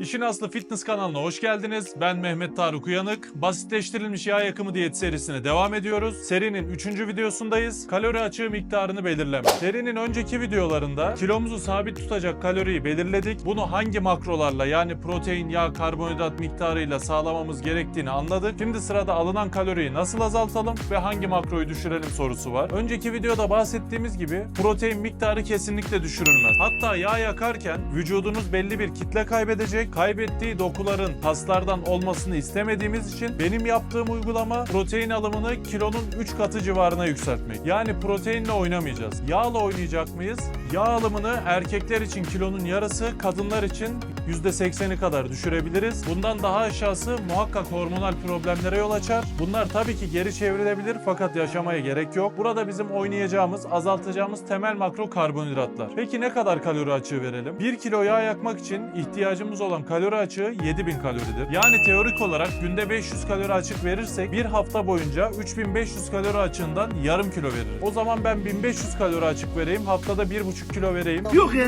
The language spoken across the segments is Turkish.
İşin Aslı Fitness kanalına hoş geldiniz. Ben Mehmet Tarık Uyanık. Basitleştirilmiş yağ yakımı diyet serisine devam ediyoruz. Serinin 3. videosundayız. Kalori açığı miktarını belirleme. Serinin önceki videolarında kilomuzu sabit tutacak kaloriyi belirledik. Bunu hangi makrolarla yani protein, yağ, karbonhidrat miktarıyla sağlamamız gerektiğini anladık. Şimdi sırada alınan kaloriyi nasıl azaltalım ve hangi makroyu düşürelim sorusu var. Önceki videoda bahsettiğimiz gibi protein miktarı kesinlikle düşürülmez. Hatta yağ yakarken vücudunuz belli bir kitle kaybedecek. Kaybettiği dokuların kaslardan olmasını istemediğimiz için benim yaptığım uygulama protein alımını kilonun 3 katı civarına yükseltmek. Yani proteinle oynamayacağız. Yağla oynayacak mıyız? Yağ alımını erkekler için kilonun yarısı, kadınlar için %80'i kadar düşürebiliriz. Bundan daha aşağısı muhakkak hormonal problemlere yol açar. Bunlar tabii ki geri çevrilebilir fakat yaşamaya gerek yok. Burada bizim oynayacağımız, azaltacağımız temel makro karbonhidratlar. Peki ne kadar kalori açığı verelim? 1 kilo yağ yakmak için ihtiyacımız olan kalori açığı 7000 kaloridir. Yani teorik olarak günde 500 kalori açık verirsek bir hafta boyunca 3500 kalori açığından yarım kilo verir. O zaman ben 1500 kalori açık vereyim, haftada 1,5 kilo vereyim. Yok ya.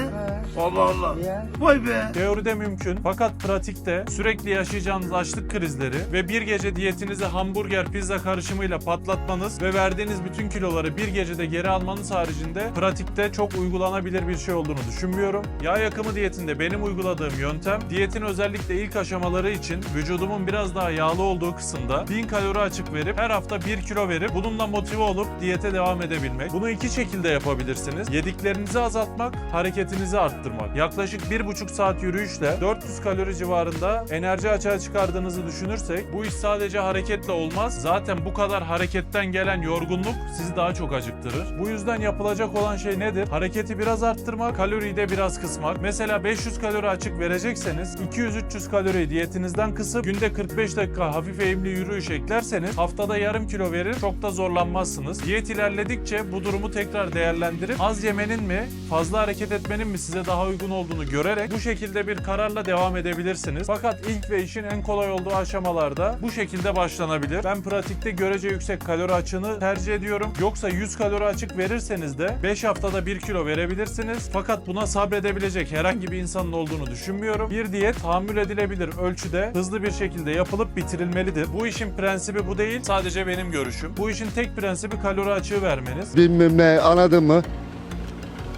Allah Allah. Vay be. Teoride mümkün fakat pratikte sürekli yaşayacağınız açlık krizleri ve bir gece diyetinizi hamburger pizza karışımıyla patlatmanız ve verdiğiniz bütün kiloları bir gecede geri almanız haricinde pratikte çok uygulanabilir bir şey olduğunu düşünmüyorum. Yağ yakımı diyetinde benim uyguladığım yöntem diyetin özellikle ilk aşamaları için vücudumun biraz daha yağlı olduğu kısımda 1000 kalori açık verip her hafta 1 kilo verip bununla motive olup diyete devam edebilmek. Bunu iki şekilde yapabilirsiniz. Yediklerinizi azaltmak, hareketinizi arttırmak. Yaklaşık 1,5 saat yürüyüşle 400 kalori civarında enerji açığa çıkardığınızı düşünürsek bu iş sadece hareketle olmaz. Zaten bu kadar hareketten gelen yorgunluk sizi daha çok acıktırır. Bu yüzden yapılacak olan şey nedir? Hareketi biraz arttırmak, kaloriyi de biraz kısmak. Mesela 500 kalori açık verecekseniz 200-300 kalori diyetinizden kısıp günde 45 dakika hafif eğimli yürüyüş eklerseniz haftada yarım kilo verir çok da zorlanmazsınız. Diyet ilerledikçe bu durumu tekrar değerlendirip az yemenin mi fazla hareket etmenin mi size daha uygun olduğunu görerek bu şekilde bir kararla devam edebilirsiniz. Fakat ilk ve işin en kolay olduğu aşamalarda bu şekilde başlanabilir. Ben pratikte görece yüksek kalori açığını tercih ediyorum. Yoksa 100 kalori açık verirseniz de 5 haftada 1 kilo verebilirsiniz. Fakat buna sabredebilecek herhangi bir insanın olduğunu düşünmüyorum. Bir diyet tahammül edilebilir ölçüde hızlı bir şekilde yapılıp bitirilmelidir. Bu işin prensibi bu değil. Sadece benim görüşüm. Bu işin tek prensibi kalori açığı vermeniz. bilmem ne anladın mı?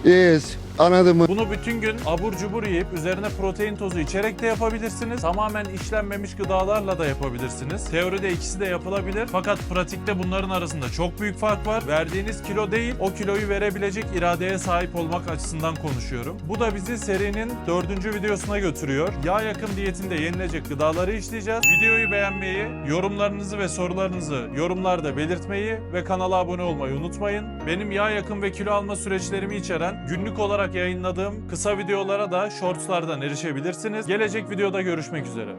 Yes anladın mı? Bunu bütün gün abur cubur yiyip üzerine protein tozu içerek de yapabilirsiniz. Tamamen işlenmemiş gıdalarla da yapabilirsiniz. Teoride ikisi de yapılabilir. Fakat pratikte bunların arasında çok büyük fark var. Verdiğiniz kilo değil, o kiloyu verebilecek iradeye sahip olmak açısından konuşuyorum. Bu da bizi serinin dördüncü videosuna götürüyor. Yağ yakım diyetinde yenilecek gıdaları işleyeceğiz. Videoyu beğenmeyi, yorumlarınızı ve sorularınızı yorumlarda belirtmeyi ve kanala abone olmayı unutmayın. Benim yağ yakım ve kilo alma süreçlerimi içeren günlük yayınladığım kısa videolara da shortslardan erişebilirsiniz. Gelecek videoda görüşmek üzere.